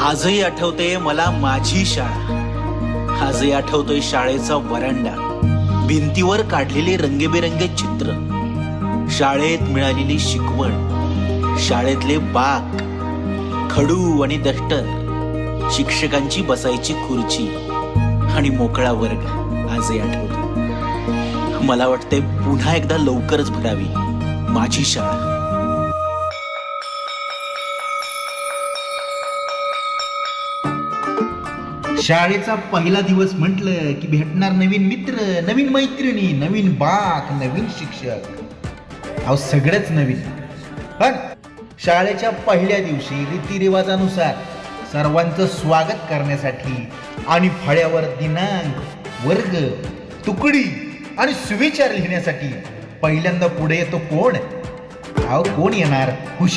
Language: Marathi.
आजही आठवते मला माझी शाळा. आजही आठवतोय शाळेचा वरांडा. भिंतीवर काढलेले रंगेबेरंगे चित्र. शाळेत मिळालेली शिकवण. शाळेतले बाक. खडू आणि दष्टर. शिक्षकांची बसायची खुर्ची. आणि मोकळा वर्ग. आजही आठवतो. मला वाटते पुन्हा एकदा लवकरच भरावी. माझी शाळा. शाळेचा पहिला दिवस म्हटलं की भेटणार नवीन मित्र नवीन मैत्रिणी नवीन बाक नवीन शिक्षक. अहो सगळंच नवीन. पण शाळेच्या पहिल्या दिवशी रीतिरिवाजानुसार सर्वांचं स्वागत करण्यासाठी आणि फळ्यावर दिनांक वर्ग तुकडी आणि सुविचार लिहिण्यासाठी पहिल्यांदा पुढे येतो कोण? अहो कोण येणार? हुशार